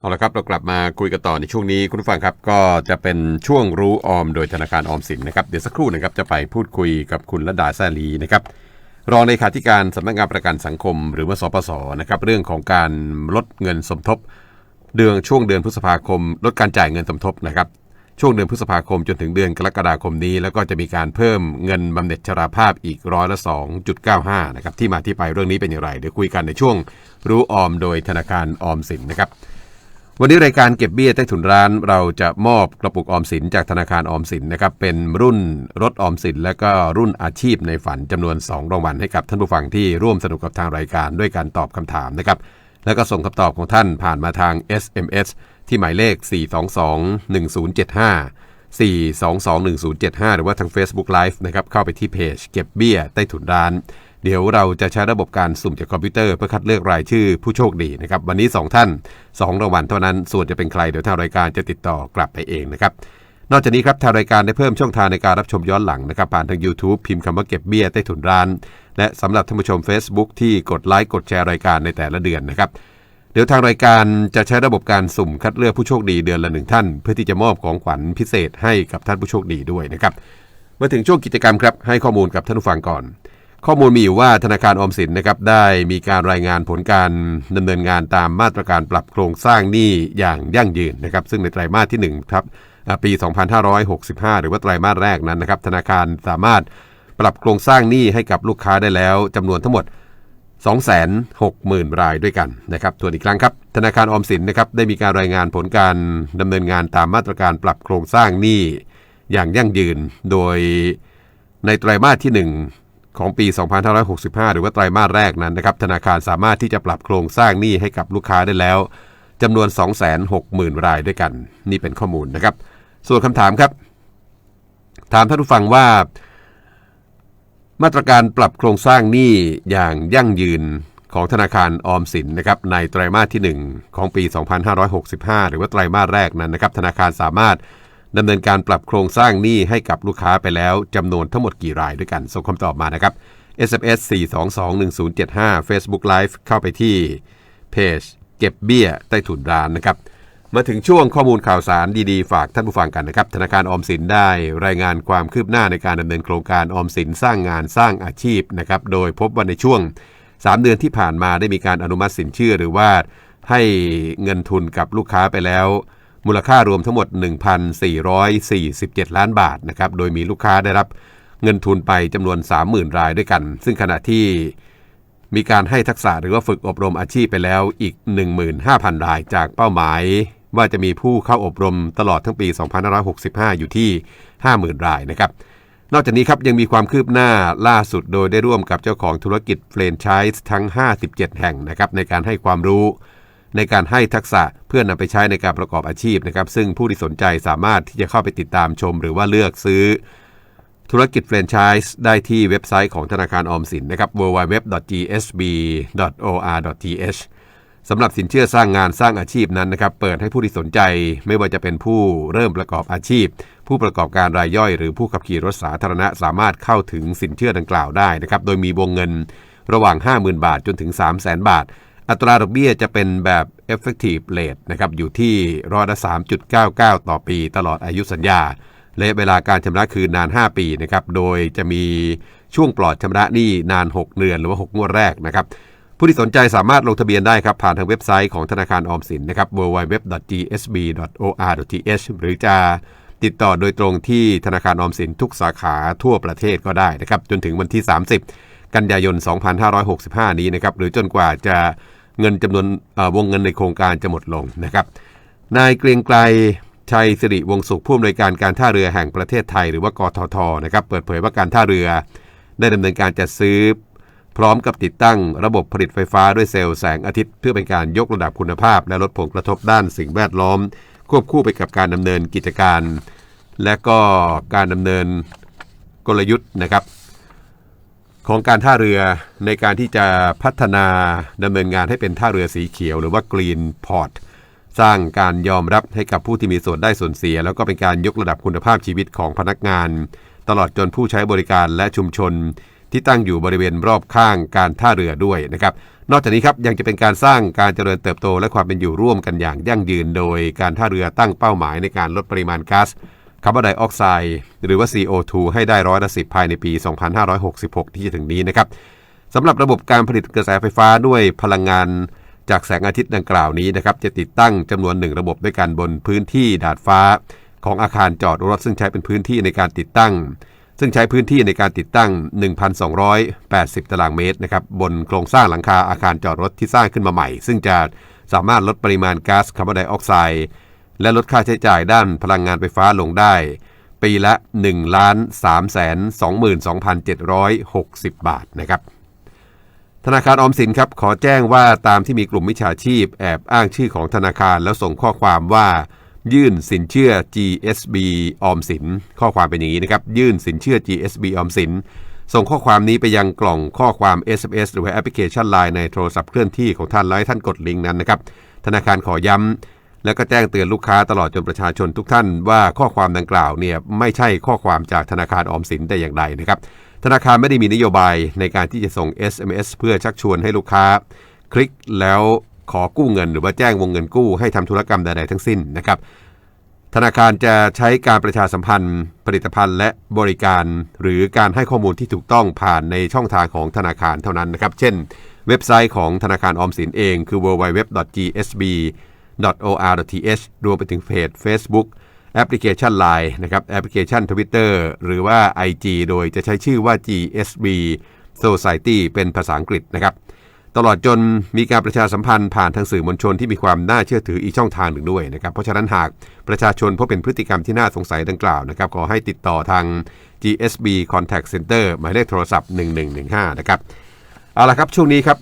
เอาละครับเรากลับมาคุยกันต่อในช่วงนี้คุณผู้ฟังครับก็จะเป็นช่วงรู้ออมโดยธนาคารออมสินนะครับเดี๋ยวสักครู่นะครับจะไปพูดคุยกับคุณระดาแซลีนะครับรองเลขาธิการสำนักงานประกันสังคม หรือว่าสปสนะครับเรื่องของการลดเงินสมทบ เดือนช่วงเดือนพฤษภาคม ลดการจ่ายเงินสมทบนะครับช่วงเดือนพฤษภาคมจนถึงเดือนกรกฎาคมนี้ แล้วก็จะมีการเพิ่มเงินบำเหน็จชราภาพอีกร้อยละ2.95นะครับที่มาที่ไปเรื่องนี้เป็นอย่างไรเดี๋ยวคุยกันในช่วงรู้ออมโดยธนาคารออมสินนะครับ วันนี้รายการเก็บเบี้ยใต้ถุนร้านเราจะมอบกระปุกออมสินจากธนาคารออมสินนะครับเป็นรุ่นรถออมสิน และก็รุ่นอาชีพในฝันจำนวน 2 รางวัลให้กับท่านผู้ฟังที่ร่วมสนุกกับทางรายการด้วยการตอบคำถามนะครับแล้วก็ส่งคำตอบของท่านผ่านมาทาง SMS ที่หมายเลข 422-1075 422-1075 หรือว่าทาง Facebook Live นะครับเข้าไปที่เพจเก็บเบี้ยใต้ถุนร้าน เดี๋ยวเราจะใช้ระบบการสุ่มจากคอมพิวเตอร์เพื่อคัดเลือกรายชื่อผู้โชคดีนะครับ วันนี้ 2 ท่าน 2 รางวัลเท่านั้น ส่วนจะเป็นใครเดี๋ยวทางรายการจะติดต่อกลับไปเองนะครับ นอกจากนี้ครับทางรายการได้เพิ่มช่องทางในการรับชมย้อนหลังนะครับ ผ่านทาง YouTube พิมพ์คำว่าเก็บเบี้ยใต้ถุนร้าน และสำหรับท่านผู้ชม Facebook ที่กดไลค์กดแชร์รายการในแต่ละเดือนนะครับเดี๋ยวทางรายการจะใช้ระบบการสุ่มคัดเลือกผู้โชคดีเดือนละหนึ่งท่าน เพื่อที่จะมอบของขวัญพิเศษให้กับท่านผู้โชคดีด้วยนะครับมาถึงช่วงกิจกรรมครับให้ข้อมูลกับท่านผู้ฟังก่อน ข้อมูลมีอยู่ว่าธนาคารออมสินนะครับได้มีการรายงานผลการดำเนินงานตามมาตรการปรับโครงสร้างหนี้อย่างยั่งยืนนะครับซึ่งในไตรมาสที่1ครับอ่าปี 2565 หรือว่าไตรมาสแรกนั้นนะครับธนาคารสามารถปรับโครงสร้างหนี้ให้กับลูกค้าได้แล้วจำนวนทั้งหมด 260,000 รายด้วยกันนะครับทวนอีกครั้งครับ ธนาคารออมสินนะครับได้มีการรายงานผลการดำเนินงานตามมาตรการปรับโครงสร้างหนี้อย่างยั่งยืน โดยในไตรมาสที่ 1 ของปี 2565 หรือว่าไตรมาสแรกนั้นนะครับธนาคารสามารถที่จะปรับโครงสร้างหนี้ให้กับลูกค้าได้แล้วจำนวน 260,000 รายด้วยกัน นี่เป็นข้อมูลนะครับ ส่วนคำถามครับ ถามท่านผู้ฟังว่า มาตรการปรับโครงสร้างหนี้อย่างยั่งยืนของธนาคารออมสินนะครับในไตรมาสที่ 1 ของปี 2565 หรือว่าไตรมาสแรกนั้นนะครับธนาคารสามารถ ดำเนินการปรับโครงสร้างหนี้ให้กับลูกค้าไปแล้วจำนวนทั้งหมดกี่รายด้วยกัน ส่งคำตอบมานะครับ SMS 4221075 Facebook Live เข้าไปที่เพจเก็บเบี้ยใต้ถุนร้านนะครับ มาถึงช่วงข้อมูลข่าวสารดีๆ ฝากท่านผู้ฟังกันนะครับ ธนาคารออมสินได้รายงานความคืบหน้าในการดำเนินโครงการออมสินสร้างงานสร้างอาชีพนะครับ โดยพบว่าในช่วง 3 เดือนที่ผ่านมาได้มีการอนุมัติสินเชื่อหรือว่าให้เงินทุนกับลูกค้าไปแล้ว มูลค่ารวมทั้งหมด 1,447 ล้านบาทนะครับ โดยมีลูกค้าได้รับเงินทุนไปจำนวน 30,000 รายด้วยกัน ซึ่งขณะที่มีการให้ทักษะหรือว่าฝึกอบรมอาชีพไปแล้วอีก 15,000 รายจากเป้าหมาย ว่าจะมีผู้เข้าอบรมตลอดทั้งปี 2565 อยู่ที่ 50,000 รายนะครับ นอกจากนี้ครับยังมีความคืบหน้าล่าสุดโดยได้ร่วมกับเจ้าของธุรกิจเฟรนไชส์ทั้ง 57 แห่งนะครับในการให้ความรู้ ในการให้ทักษะเพื่อนำไปใช้ในการประกอบอาชีพนะครับ ซึ่งผู้ที่สนใจสามารถที่จะเข้าไปติดตามชม หรือว่าเลือกซื้อ ธุรกิจแฟรนไชส์ได้ที่เว็บไซต์ของธนาคารออมสินนะครับ www.gsb.or.th สำหรับสินเชื่อสร้างงานสร้างอาชีพนั้นนะครับ เปิดให้ผู้ที่สนใจไม่ว่าจะเป็นผู้เริ่มประกอบอาชีพ ผู้ประกอบการรายย่อย หรือผู้ขับขี่รถสาธารณะสามารถเข้าถึงสินเชื่อดังกล่าวได้นะครับ โดยมีวงเงินระหว่าง 50,000 บาทจนถึง 300,000 บาท อัตราดอกเบี้ยจะเป็นแบบ effective rate นะครับอยู่ที่ร้อยละ3.99 ต่อปีตลอดอายุสัญญาและเวลาการชำระคืนนาน 5 ปีนะครับโดยจะมีช่วงปลอดชำระหนี้นาน 6 เดือนหรือว่า 6 งวดแรกนะครับผู้ที่สนใจสามารถลงทะเบียนได้ครับ ผ่านทางเว็บไซต์ของธนาคารออมสินนะครับ www.gsb.or.th หรือจะติดต่อโดยตรงที่ธนาคารออมสินทุกสาขาทั่วประเทศก็ได้นะครับ จนถึงวันที่ 30 กันยายน 2565 นี้นะครับ หรือจนกว่าจะ เงินจำนวนวงเงินในโครงการจะหมดลงนะครับ นายเกรียงไกรชัยสิริวงศ์สุขผู้อำนวยการการท่าเรือแห่งประเทศไทย หรือว่ากททนะครับเปิดเผยว่าการท่าเรือ ได้ดำเนินการจัดซื้อ พร้อมกับติดตั้งระบบผลิตไฟฟ้าด้วยเซลล์แสงอาทิตย์ เพื่อเป็นการยกระดับคุณภาพ และลดผลกระทบด้านสิ่งแวดล้อม ควบคู่ไปกับการดำเนินกิจการ และก็การดำเนินกลยุทธ์นะครับ ของการท่าเรือในการที่จะพัฒนาดำเนินงานให้เป็นท่าเรือสีเขียว หรือว่า Green Port สร้างการยอมรับให้กับผู้ที่มีส่วนได้ส่วนเสีย แล้วก็เป็นการยกระดับคุณภาพชีวิตของพนักงาน ตลอดจนผู้ใช้บริการและชุมชน ที่ตั้งอยู่บริเวณรอบข้างการท่าเรือด้วยนะครับนอกจากนี้ครับยังจะเป็นการสร้างการเจริญเติบโตและความเป็นอยู่ร่วมกันอย่างยั่งยืน โดยการท่าเรือตั้งเป้าหมายในการลดปริมาณก๊าซ คาร์บอนไดออกไซด์หรือว่า CO2 ให้ได้ร้อยละสิภายในปี 2566 ที่จะถึงนี้นะครับสำหรับระบบการผลิตกระแสไฟฟ้าด้วยพลังงานจากแสงอาทิตย์ดังกล่าวนี้นะครับจะติดตั้งจำนวนหนึ่งระบบด้วยกันบนพื้นที่ดาดฟ้า ของอาคารจอดรถซึ่งใช้เป็นพื้นที่ในการติดตั้ง ซึ่งใช้พื้นที่ในการติดตั้ง 1,280 ตารางเมตรนะครับบนโครงสร้างหลังคาอาคารจอดรถที่สร้างขึ้นมาใหม่ ซึ่งจะสามารถลดปริมาณก๊าซคาร์บอนไดออกไซด์ และลดค่าใช้จ่ายด้านพลังงานไฟฟ้าลงได้ ปีละ 1 3 2 2 7 6 0 บาทนะครับธนาคารออมสินครับขอแจ้งว่าตามที่มีกลุ่มมิจฉาชีพ แอบอ้างชื่อของธนาคารแล้วส่งข้อความว่า ยื่นสินเชื่อ GSB ออมสิน ข้อความเป็นอย่างนี้นะครับ ยื่นสินเชื่อ GSB ออมสิน ส่งข้อความนี้ไปยังกล่องข้อความ SMS หรือแอปพลิเคชัน Line ในโทรศัพท์เคลื่อนที่ของท่านแล้วให้ท่านกดลิงก์นั้นนะครับธนาคารขอย้ำ แล้วก็แจ้งเตือนลูกค้าตลอดจนประชาชนทุกท่านว่าข้อความดังกล่าวเนี่ยไม่ใช่ข้อความจากธนาคารออมสินแต่อย่างใดนะครับ ธนาคารไม่ได้มีนโยบายในการที่จะส่ง SMS เพื่อชักชวนให้ลูกค้า คลิกแล้วขอกู้เงิน หรือว่าแจ้งวงเงินกู้ให้ทำธุรกรรมใดๆทั้งสิ้นนะครับธนาคารจะใช้การประชาสัมพันธ์ ผลิตภัณฑ์และบริการ หรือการให้ข้อมูลที่ถูกต้องผ่านในช่องทางของธนาคารเท่านั้นนะครับ เช่น เว็บไซต์ของธนาคารออมสินเองคือ www.gsb .or.th รวมไปถึงเพจ Facebook แอปพลิเคชัน Line นะครับแอปพลิเคชัน Twitter หรือว่า IG โดยจะใช้ชื่อว่า GSB Society เป็นภาษาอังกฤษนะครับ ตลอดจนมีการประชาสัมพันธ์ผ่านทางสื่อมวลชนที่มีความน่าเชื่อถืออีกช่องทางหนึ่งด้วยนะครับ เพราะฉะนั้นหากประชาชนพบเป็นพฤติกรรมที่น่าสงสัยดังกล่าวนะครับขอให้ติดต่อทาง GSB Contact Center หมายเลขโทรศัพท์ 1115 นะครับ เอาละครับ ช่วงนี้ครับ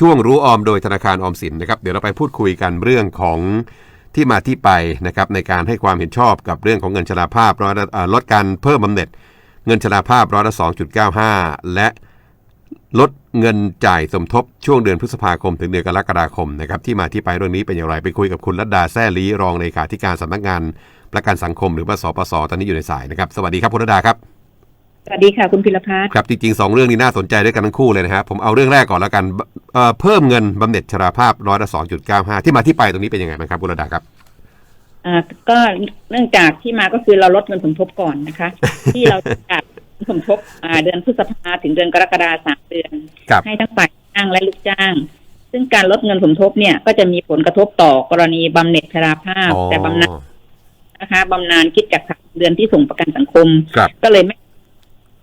ช่วงรู้ออมโดยธนาคารออมสินนะครับเดี๋ยวเราไปพูดคุยกันเรื่องของที่มาที่ไปนะครับในการให้ความเห็นชอบกับเรื่องของเงินชราภาพร้อยลดการเพิ่มบำเหน็จ เงินชราภาพร้อยละ2.95 และลดเงินจ่ายสมทบช่วงเดือนพฤษภาคม ถึงเดือนกรกฎาคมนะครับที่มาที่ไปเรื่องนี้เป็นอย่างไรไปคุยกับคุณรัตดาแซ่ลีรองเลขาธิการสำนักงานประกันสังคมหรือว่าสปสตอนนี้อยู่ในสายนะครับ สวัสดีครับคุณรัตดาครับ สวัสดีค่ะคุณพิรพัฒน์ครับจริงๆสองเรื่องนี้น่าสนใจด้วยกันทั้งคู่เลยนะครับผมเอาเรื่องแรกก่อนแล้วกันเอ่อเพิ่มเงินบำเหน็จชราภาพร้อยละ2.95ที่มาที่ไปตรงนี้เป็นยังไงบ้างครับคุณรัตดาครับอ่าก็เนื่องจากที่มาก็คือเราลดเงินสมทบก่อนนะคะ ที่เราจัดสมทบอ่าเดือนพฤษภาถึงเดือนกรกฎาสามเดือนครับให้ทั้งฝ่ายจ้างและลูกจ้าง ซึ่งการลดเงินสมทบเนี่ยก็จะมีผลกระทบต่อกรณีบำเหน็จชราภาพอ๋อแต่บำนาญนะคะบำนาญคิดจากสามเดือนที่ส่งประกันสังคมครับก็เลยไม่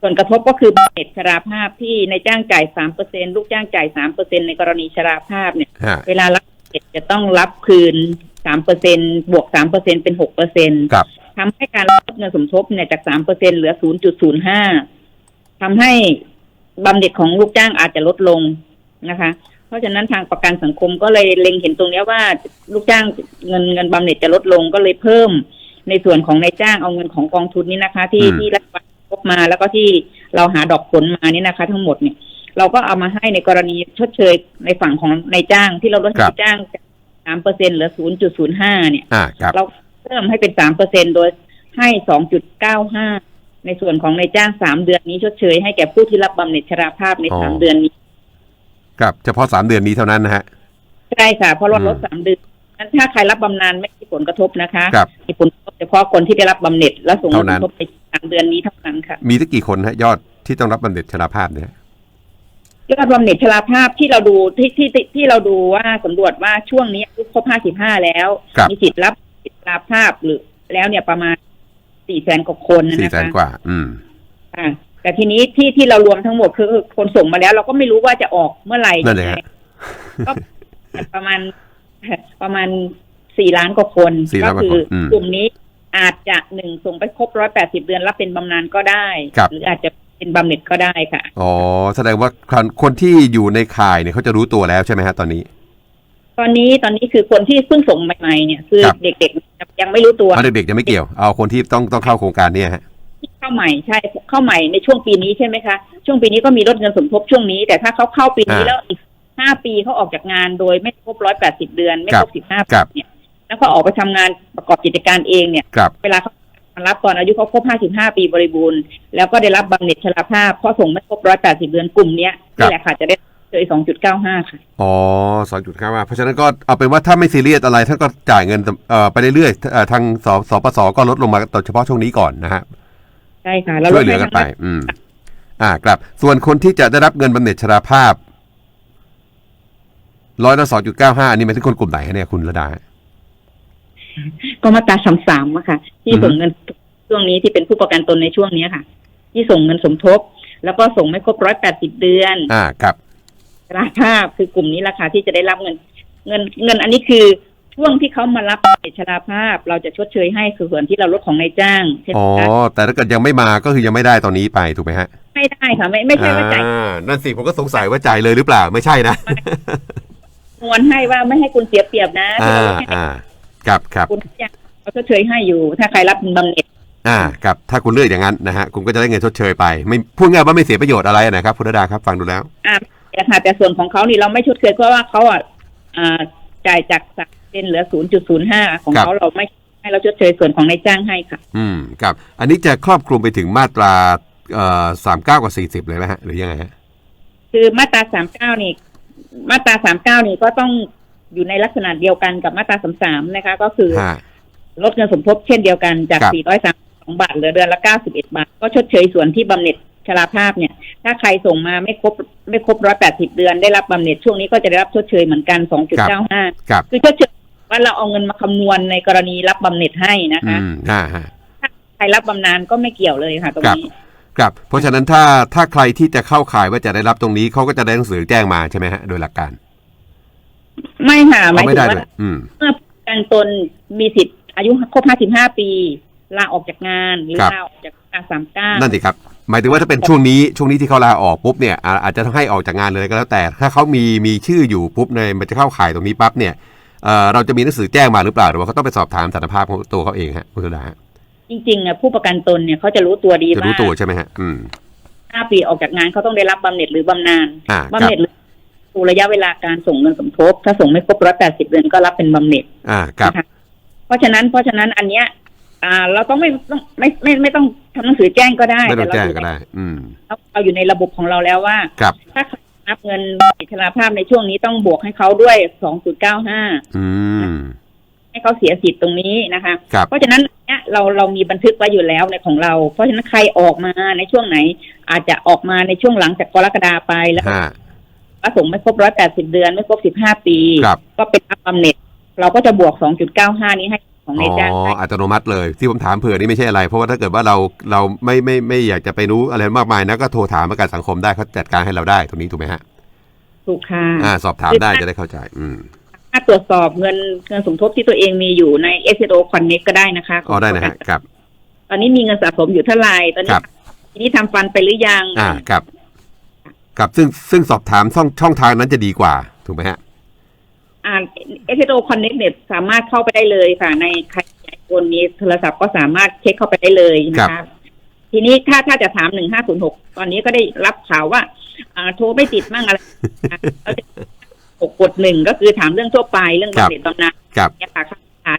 ผลกระทบก็คือบำเหน็จชราภาพที่ในจ้างจ่ายสามเปอร์เซ็นลูกจ้างจ่ายสามเปอร์เซ็นในกรณีชราภาพเนี่ย ฮะ เวลารับเสร็จจะต้องรับคืนสามเปอร์เซ็นบวกสามเปอร์เซ็นเป็นหกเปอร์เซ็นครับ ทำให้การลดเงินสมทบเนี่ยจากสามเปอร์เซ็นเหลือศูนย์จุดศูนย์ห้าทำให้บำเหน็จของลูกจ้างอาจจะลดลงนะคะ เพราะฉะนั้นทางประกันสังคมก็เลยเล็งเห็นตรงเนี้ยว่าลูกจ้างเงินเงินบำเหน็จจะลดลงก็เลยเพิ่ม ในส่วนของนายจ้างเอาเงินของกองทุนนี้นะคะ ที่อืม ที่รัฐบาลพบ มาแล้วก็ที่เราหาดอกผลมานี่นะคะ ทั้งหมดเนี่ยเราก็เอามาให้ในกรณีชดเชยในฝั่งของนายจ้างที่เราลดให้ครับนายจ้างจากสามเปอร์เซ็นเหลือศูนย์จุดศูนย์ห้าเนี่ยอ่าครับเราเพิ่มให้เป็นสามเปอร์เซ็นโดยให้สองจุดเก้าห้าในส่วนของนายจ้างสามเดือนนี้ชดเชยให้แก่ผู้ที่รับบำเหน็จชราภาพในอ๋อสามเดือนนี้ครับเฉพาะ3เดือนนี้เท่านั้นนะฮะใช่ค่ะเพราะเราลดอืมสามเดือน นั้นถ้าใครรับบำนาญไม่มีผลกระทบนะคะครับ มีผลกระทบเฉพาะคนที่ได้รับบำเหน็จและส่งเงินเท่านั้นสมทบในสามเดือนนี้เท่านั้นค่ะ มีตั้งกี่คนฮะยอดที่ต้องรับบำเหน็จชราภาพเนี่ย ยอดบำเหน็จชราภาพที่เราดูที่ที่ที่ที่เราดูว่าสำรวจว่าช่วงนี้อายุครบห้าสิบห้าแล้ว ครับ มีสิทธิ์รับสิทธิชราภาพหรือแล้วเนี่ยประมาณสี่แสนกว่าคนสี่นะแสนคะกว่า อืม ค่ะ แต่ทีนี้ที่ที่เรารวมทั้งหมดคือคนส่งมาแล้ว เราก็ไม่รู้ว่าจะออกเมื่อไหร่นั่นเลยฮะ ก็ประมาณ ประมาณสี่ล้านกว่าคนสี่ล้านกว่าก็คืคนอืมกลุ่มนี้อาจจะหนึ่งส่งไปครบร้อยแปดสิบเดือนรับเป็นบำนาญก็ได้ครับหรืออาจจะเป็นบำเหน็จก็ได้ค่ะ อ๋อ แสดงว่าคนคนที่อยู่ในข่ายเนี่ยเขาจะรู้ตัวแล้วใช่ไหมฮะตอนนี้ ตอนนี้ตอนนี้คือคนที่เพิ่งส่งใหม่ๆเนี่ย คือครับเด็กๆยังไม่รู้ตัวเอาเด็กๆจะไม่เกี่ยวเอาคนที่ต้องต้องเข้าโครงการเนี่ยฮะที่เข้าใหม่ใช่เข้าใหม่ในช่วงปีนี้ใช่ไหมคะช่วงปีนี้ก็มีลดเงินสมทบช่วงนี้ แต่ถ้าเขาเข้าปีนี้อ่าแล้วอีก ห้าปีเขาออกจากงานโดยไม่ครบร้อยแปดสิบเดือน ไม่ครัคบรบสิบห้าครับเนี่ยแล้วก็ออกไปทำงานประกอบกิจการเองเนี่ยครับเวลาเขามารับตอนอายุเขาครบ55ปีบริบูรณ์ แล้วก็ได้รับบำเหน็จชราภาพเพราะส่งไม่ครบ180เดือนกลุ่มเนี้ยครับนี่แหละค่ะจะได้เจอ2.95ค่ะ อ๋อสองจุดห้าเพราะฉะนั้นก็เอาเป็นว่าถ้าไม่ซีเรียสอะไรท่านก็จ่ายเงินเอ่อไปเรื่อยๆเอ่อทางสสปสก็ลดลงมาเฉพาะช่วงนี้ก่อนนะฮะใช่ค่ะเราช่วยเหลือกันไป อืม อ่าครับ ส่วนคนที่จะได้รับเงินบำเหน็จชราภาพ ร้อยละสองจุดเก้าห้าอันนี้หมายถึงคนกลุ่มไหนฮะเนี่ยคุณระดา ก็มาตราสามๆอะค่ะ ที่อือฮึส่งเงินช่วงนี้ที่เป็นผู้ประกันตนในช่วงนี้ค่ะ ที่ส่งเงินสมทบ แล้วก็ส่งไม่ครบ180เดือน อ่าครับชราภาพคือกลุ่มนี้ราคาที่จะได้รับเงิน เงินเงินอันนี้คือช่วงที่เขามารับบำเหน็จชราภาพ เราจะชดเชยให้คือส่วนที่เราลดของนายจ้างใช่ไหมอ๋อคะแต่ถ้าเกิดยังไม่มาก็คือยังไม่ได้ตอนนี้ไปถูกไหมฮะ ไม่ได้ค่ะไม่ไม่ใช่ว่าจ่ายอ่นั่นสิผมก็สงสัยว่าจ่ายเลยหรือเปล่าไม่ใช่นะ นวลให้ว่าไม่ให้คุณเสียเปรียบนะที่อ่าเราลดให้อ่าครับครับคุณจ้างเราชดเชยให้อยู่ ถ้าใครรับบำเหน็จอ่าครับถ้าคุณเลือกอย่างนั้นนะฮะคุณก็จะได้เงินชดเชยไป ไม่พูดง่ายว่าไม่เสียประโยชน์อะไรนะครับคุณระดาครับฟังดูแล้วอ่าแต่ค่ะแต่ส่วนของเขานี่เราไม่ชดเชยเพราะว่าเขาอะอ่าจ่ายจากสักเป็นเหลือ 0.05 ของเขาเราไม่ให้เราชดเชยส่วนของนายจ้างให้ค่ะ อืมครับ อันนี้จะครอบคลุมไปถึงมาตราเอ่อสามเก้ากับสี่สิบเลยไหมฮะ หรือยังไงฮะ คือมาตรา39นี่ มาตรา39นี่ก็ต้องอยู่ในลักษณะเดียวกันกับมาตรา33นะคะ ก็คือฮะลดเงินสมทบเช่นเดียวกันจากครับ432 บาทเหลือเดือนละ 91 บาท ก็ชดเชยส่วนที่บำเหน็จชราภาพเนี่ย ถ้าใครส่งมาไม่ครบไม่ครบ 180 เดือนได้รับบำเหน็จช่วงนี้ก็จะได้รับชดเชยเหมือนกัน 2.95 ครับคือชดเชยว่าเราเอาเงินมาคำนวณในกรณีรับบำเหน็จให้นะคะอืมอ่าฮะใครรับบำนาญก็ไม่เกี่ยวเลยค่ะตรงนี้ ครับเพราะฉะนั้นถ้าถ้าใครที่จะเข้าข่ายว่าจะได้รับตรงนี้เขาก็จะได้หนังสือแจ้งมาใช่ไหมฮะ โดยหลักการ ไม่ค่ะหมาเอายไม่ถึงได้ว่าด้วยอืมเมื่อผู้ประกันตนมีสิทธิ์อายุครบ55ปีลาออกจากงานหรือครับลาออกจากการสามเก้านั่นสิครับ หมายถึงว่าถ้าเป็นช่วงนี้ช่วงนี้ที่เขาลาออกปุ๊บเนี่ยอ่าอาจจะต้องให้ออกจากงานเลยก็แล้วแต่ ถ้าเขามีมีชื่ออยู่ปุ๊บในมันจะเข้าข่ายตรงนี้ปั๊บเนี่ยเอ่อเราจะมีหนังสือแจ้งมาหรือเปล่าหรือว่าเขาต้องไปสอบถามสถานภาพของตัวเขาเองฮะคุณสุดาฮะ จริงๆอะผู้ประกันตนเนี่ยเขาจะรู้ตัวดีจะว่ารู้ตัวใช่ไหมฮะ อืม5ปีออกจากงานเขาต้องได้รับบำเหน็จหรือบำนาญอ่าบำครัเหบน็จหรือดูระยะเวลาการส่งเงินสมทบ ถ้าส่งไม่ครบ180เดือนก็รับเป็นบำเหน็จ อ่าครับ นะคะเพราะฉะนั้นเพราะฉะนั้นอันเนี้ยอ่าเราต้องไม่ต้องไม่ไม่ไม่ต้องทำหนังสือแจ้งก็ได้ไม่ต้องเราแจ้งอยู่ก็ในได้ อืมเราอยู่ในระบบของเราแล้วว่า ครับ ถ้าใครนับเงินอิสระภาพในช่วงนี้ต้องบวกให้เขาด้วย 2.95 อืม ให้เขาเสียสิทธิ์ตรงนี้นะคะ ครับ เพราะฉะนั้น เนี่ยเราเรามีบันทึกไว้อยู่แล้วในของเรา เพราะฉะนั้นใครออกมาในช่วงไหน อาจจะออกมาในช่วงหลังจากกรกฎาไปแล้วฮะก็ส่งไม่ครบ180เดือนไม่ครบ15ปีครับก็เป็นอัพบำเหน็จเราก็จะบวก2.95นี้ให้ของอ๋นายจ้างอให้อัตโนมัติเลยที่ผมถามเผื่อนี่ไม่ใช่อะไร เพราะว่าถ้าเกิดว่าเราเราไม่ไม่ไม่อยากจะไปรู้อะไรมากมายนะก็โทรถามประกันสังคมได้เขาจัดการให้เราได้ตรงนี้ถูกไหมฮะถูกค่ะอ่าสอบถามได้จะได้เข้าใจ อืม ถ้าตรวจสอบเงินเงินสมทบที่ตัวเองมีอยู่ใน s อ o Connect ก็ได้นะคะอ๋อได้นะฮะครับ ตอนนี้มีเงินสะสมอยู่เท่าไหร่ตอนคนี้รับ ทีนี้ทำฟันไปหรือยังอ่าครับ ครับซึ่งซึ่งสอบถามช่องช่องทางนั้นจะดีกว่า ถูกไหมฮะ อ่า s อ o Connect เนี่ยสามารถเข้าไปได้เลยค่ะ ในใครไอโฟนมีโทรศัพท์ก็สามารถเช็คเข้าไปได้เลยนะครัคะบ ทีนี้ถ้าถ้าจะถามหนึ่งห้าศูนย์หกตอนนี้ก็ได้รับข่าวว่า อ่าโทรไม่ติดมั่งอะไร เราจะ หกกดหนึ่งก็คือถามเรื่องทั่วไปเรื่องบำเหน็จบำนาญครับเนี่ยค่ะค่ะ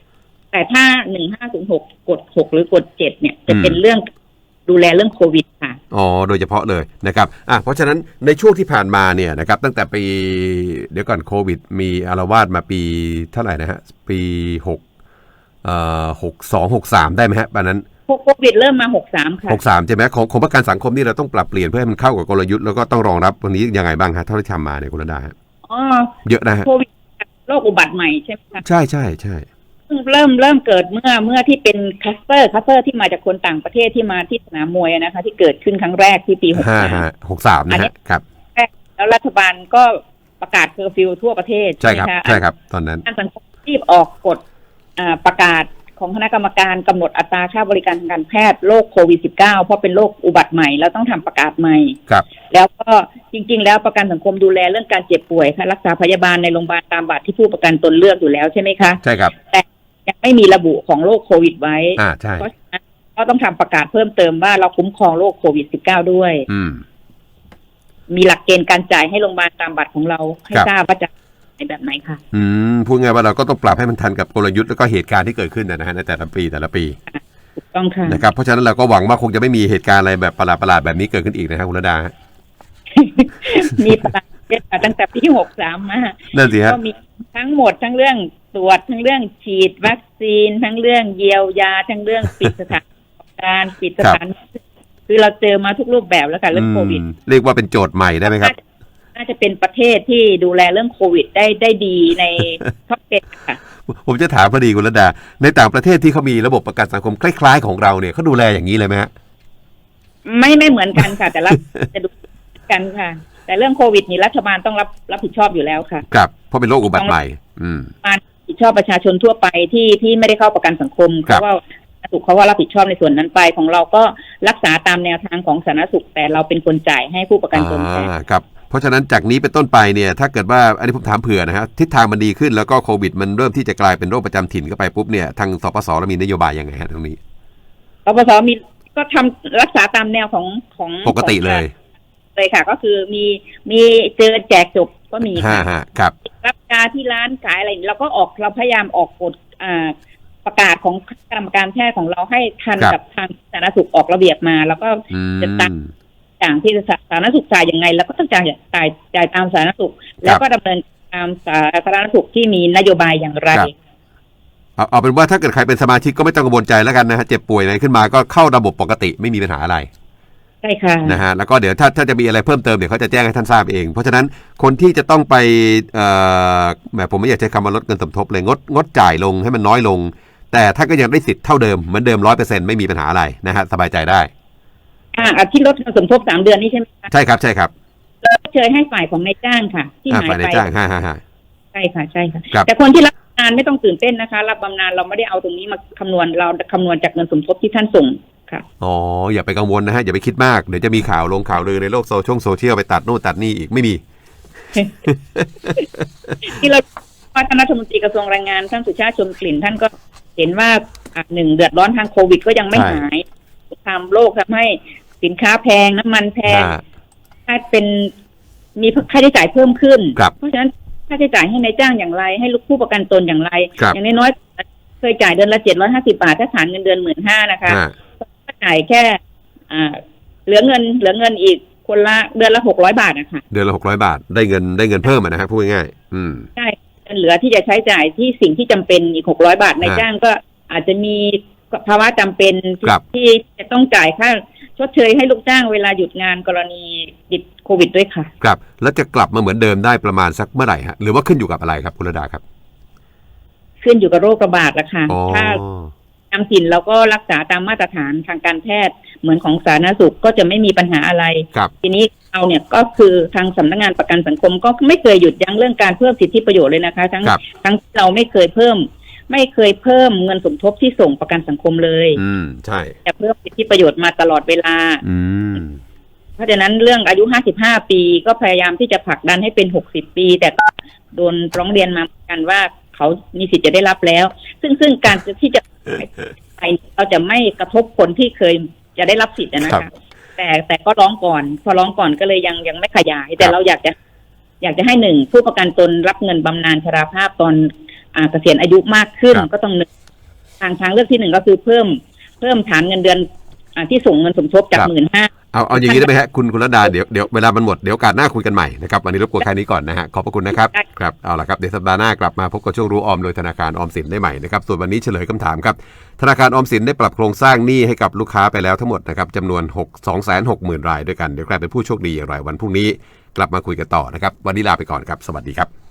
แต่ถ้าหนึ่งห้าศูนย์หกกดหกหรือกดเจ็ดเนี่ยจะเป็นอืมเรื่องดูแลเรื่องโควิดค่ะ อ๋อ โดยเฉพาะเลยนะครับ อะ เพราะฉะนั้นในช่วงที่ผ่านมาเนี่ยนะครับ ตั้งแต่ปีเดี๋ยวก่อนโควิด มีอารวาสมาปีเท่าไหร่นะฮะ ปีหกเอ่อหกสองหกสามได้ไหมฮะตอนนั้นโควิดเริ่มมาหกสามค่ะหกสามใช่ไหมของของประกันสังคมนี่เราต้องปรับเปลี่ยนเพื่อให้มันเข้ากับกลยุทธ์แล้วก็ต้องรองรับวันนี้ยังไงบ้างฮะเท่าที่ทำมาเนี่ยคุณระดาฮะอ๋อ เยอะนะฮะโควิดโรคอุบัติใหม่ใช่ไหมคะใช่ใช่ใช่เพิ่งเริ่มเริ่มเกิดเมื่อเมื่อที่เป็นคัสเตอร์คัสเตอร์ที่มาจากคนต่างประเทศที่มาที่สนามมวยนะคะ ที่เกิดขึ้นครั้งแรกที่ปีหกห้าสามฮะหกสามนะฮะครับแล้วรัฐบาลก็ประกาศเคอร์ฟิวทั่วประเทศใช่ครับไหมะใช่ครับ ตอนนั้นการสังคมรีบออกกฎอ่าประกาศ ของคณะกรรมการกำหนดอัตราค่าบริการทางการแพทย์โรคโควิด -19 เพราะเป็นโรคอุบัติใหม่แล้วต้องทำประกาศใหม่ครับแล้วก็จริง ๆ แล้วประกันสังคมดูแลเรื่องการเจ็บป่วยค่ะรักษาพยาบาลในโรงพยาบาลตามบัตรที่ผู้ประกันตนเลือกอยู่แล้วใช่ไหมคะใช่ครับยังไม่มีระบุของโรคโควิดไว้อ่าใช่เพราะฉะนั้นก็ต้องทำประกาศเพิ่มเติมว่าเราคุ้มครองโรคโควิด -19 ด้วย อืมมีหลักเกณฑ์การจ่ายให้โรงพยาบาลตามบัตรของเราให้ครับทราบว่าจะใน แบบไหนค่ะ อืมพูดง่ายว่าเราก็ต้องปรับให้มันทันกับกลยุทธ์แล้วก็เหตุการณ์ที่เกิดขึ้นนะฮะในแต่ละปีแต่ละปีถูกต้องค่ะนะครับเพราะฉะนั้นเราก็หวังว่าคงจะไม่มีเหตุการณ์อะไรแบบประหลาดๆแบบนี้เกิดขึ้นอีกนะครับคุณระดาฮะมีประกาศตั้งแต่ปีหกสามมานั่นสิฮะก็มีทั้งหมดทั้งเรื่องตรวจทั้งเรื่องฉีดวัคซีน ทั้งเรื่องเยียวยา ทั้งเรื่องปิดสถานประกอบการปิดสถานคือเราเจอมาทุกรูปแบบแล้วค่ะเรื่องโควิดอืมเรียกว่าเป็นโจทย์ใหม่ได้ไหมครับ น่าจะเป็นประเทศที่ดูแลเรื่องโควิดได้ได้ดีในท็อปเค่ะ ผมจะถามพอดีคุณระดา ในต่างประเทศที่เขามีระบบประกันสังคมคล้ายๆ ของเราเนี่ยเขาดูแลอย่างนี้เลยไหมฮะไม่ไม่เหมือนกันค่ะ แต่ละจะดูกันค่ะ แต่เรื่องโควิดนี่รัฐบาลต้องรับรับผิดชอบอยู่แล้วค่ะครับเพราะเป็นโรคอุบัติใหม่ อืมมารับผิดชอบประชาชนทั่วไปที่ที่ไม่ได้เข้าประกันสังคมครัเพบราะว่าสาธารณสุขเขาว่ารับผิดชอบในส่วนนั้นไปของเราก็รักษาตามแนวทางของสาธารณสุขแต่เราเป็นคนจ่ายให้ผู้ประกันตนแทนอ่าครับเพ ราะฉะนั้นจากนี้เป็นต้นไปเนี่ยถ้าเกิดว่าอันนี้ผมถามเผื่อนะฮะทิศทางมันดีขึ้นแล้วก็โควิด มันเริ่มที่จะกลายเป็นโรคประจำถิ่นเข้าไปปุ๊บเนี่ยทางสปสเรามีนโยบายยังไงฮะตรงนี้ปปสมีก็ทำรักษาตามแนวของของปกติเลยเลยค่ะ ก็คือมีมีเจอแจกจบก็มีฮ่าค่ะฮะครับรับยาที่ร้านขายอะไรเราก็ออกเราพยายามออกกฎอ่าประกาศของคณะกรรมการแพทย์ของเราให้ทันครับกับทางสาธารณสุขออกระเบียบมา แล้วก็อืจะตัด มอย่างที่สาธารณสุขจ่ายยังไง แล้วก็ต้องจ่ายจ่ายจ่ายตามสาธารณสุข แล้วก็ดำเนินตามสาธารณสุขที่มีนโยบายอย่างไรครับเอาเอาเป็นว่าถ้าเกิดใครเป็นสมาชิกก็ไม่ต้องกังวลใจแล้วกันนะฮะเจ็บป่วยอะไรขึ้นมาก็เข้าระบบปกติไม่มีปัญหาอะไรใช่ค่ะนะฮะแล้วก็เดี๋ยวถ้าถ้าจะมีอะไรเพิ่มเติมเดี๋ยวเขาจะแจ้งให้ท่านทราบเอง เพราะฉะนั้นคนที่จะต้องไปเอ่อแหมผมไม่อยากใช้คำว่าลดเงินสมทบเลยงดงดจ่ายลงให้มันน้อยลง แต่ถ้าก็ยังได้สิทธิ์เท่าเดิมเหมือนเดิมร้อยเปอร์เซ็นต์ไม่มีปัญหาอะไรนะฮะสบายใจได้ อ่าอะที่ลดเงินสมทบสามเดือนนี่ใช่ไหมคะใช่ครับใช่ครับเราเชยให้ฝ่ายของนายจ้างค่ะ ที่อ่าหายฝ่ายไปนายจ้างฮ่าฮ่าฮ่า ใช่ค่ะใช่ค่ะ ครับ แต่คนที่รับบำนาญไม่ต้องตื่นเต้นนะคะ รับบำนาญเราไม่ได้เอาตรงนี้มาคำนวณเราคำนวณจากเงินสมทบที่ท่านส่งค่ะ อ๋ออย่าไปกังวลนะฮะอย่าไปคิดมากเดี๋ยวจะมีข่าวลงข่าวลือในโลกโซเชียลโซเชียลไปตัดโน่นตัดนี่อีกไม่มี ที่เราว่าท่านรัฐมนตรีกระทรวงแรงงานท่านสุชาติชมกลิ่น ท่านก็เห็นว่าอะหนึ่งเดือดร้อนทางโควิดก็ยังไม่ใช่ หายทำโลกทำให้ สินค้าแพงน้ำมันแพงอ่าถ้าเป็นมีค่าใช้จ่ายเพิ่มขึ้นครับเพราะฉะนั้นค่าใช้จ่ายให้ในายจ้างอย่างไร ให้ลูกผู้ประกันตนอย่างไรครับอย่างน้อยๆเคยจ่ายเดือนละเจ็ดร้อยห้าสิบาทถ้าฐานเงินเดือนหมื่นห้านะคะอ่าก็จ่ายแค่อ่าเหลือเงิน เหลือเงินอีกคนละเดือนละหกร้อยบาทนะคะเดือนละหกร้อยบาทได้เงินได้เงินเพิ่มอะนะฮะพูดง่ายๆอืมใช่เงินเหลือที่จะใช้จ่ายที่สิ่งที่จำเป็นอีกหกร้อยบาทในายอ่าจ้างก็อาจจะมีภาวะจำเป็นที่ครับที่จะต้องจ่ายค่า ชดเชยให้ลูกจ้างเวลาหยุดงานกรณีติดโควิดด้วยค่ะ ครับ แล้วจะกลับมาเหมือนเดิมได้ประมาณสักเมื่อไหร่ฮะหรือว่าขึ้นอยู่กับอะไรครับคุณระดาครับ ขึ้นอยู่กับโรคระบาดละค่ะอ๋อถ้าตามถิ่นเราก็รักษาตามมาตรฐานทางการแพทย์เหมือนของสาธารณสุขก็จะไม่มีปัญหาอะไรครับทีนี้เราเนี่ยก็คือทางสำนักงานประกันสังคมก็ไม่เคยหยุดยั้งเรื่องการเพิ่มสิทธิประโยชน์เลยนะคะ ทั้งครับทั้งที่เราไม่เคยเพิ่ม ไม่เคยเพิ่มเงินสมทบที่ส่งประกันสังคมเลย อืม ใช่ แต่เพิ่มสิทธิประโยชน์มาตลอดเวลา อืม เพราะฉะนั้นเรื่องอายุ 55 ปีก็พยายามที่จะผลักดันให้เป็น 60 ปี แต่ก็โดนร้องเรียนมาเหมือนกันว่าเขามีสิทธิ์จะได้รับแล้ว ซึ่งซึ่งการที่จะไปเราจะไม่กระทบคนที่เคยจะได้รับสิทธิ์นะครัคะบแต่แต่ก็ร้องก่อน พอร้องก่อนก็เลยยังยังไม่ขยาย แต่ครับเราอยากจะ อยากจะให้หนึ่งผู้ประกันตนรับเงินบำนาญชราภาพตอนอ่า เกษียณอายุมากขึ้น ก็ต้องหนึ่งทางทางเลือกที่หนึ่งก็คือเพิ่มเพิ่มฐานเงินเดือนอ่าที่ส่งเงินสมทบจากหมื่นห้าเอาเอาอย่างนี้ได้ไหมฮะคุณคุณระดาเดี๋ยวเดี๋ยวเวลามันหมดเดี๋ยวโอกาสหน้าคุยกันใหม่นะครับวันนี้รบกวนแค่นี้ก่อนนะฮะขอบพระคุณนะครับได้ครับเอาละครับเดี๋ยวสัปดาห์หน้ากลับมาพบกับช่วงรู้ออมโดยธนาคารออมสินได้ใหม่นะครับส่วนวันนี้เฉลยคำถามครับธนาคารออมสินได้ปรับโครงสร้างหนี้ให้กับลูกค้าไปแล้วทั้งหมดนะครับจำนวน6 2 6 0 0 0 0รายด้วยกันเดี๋ยวใครเป็นผู้โชคดีอย่างไรวันพรุ่งนี้ กลับมาคุยกันต่อนะครับวันนี้ลาไปก่อนครับสวัสดีครับ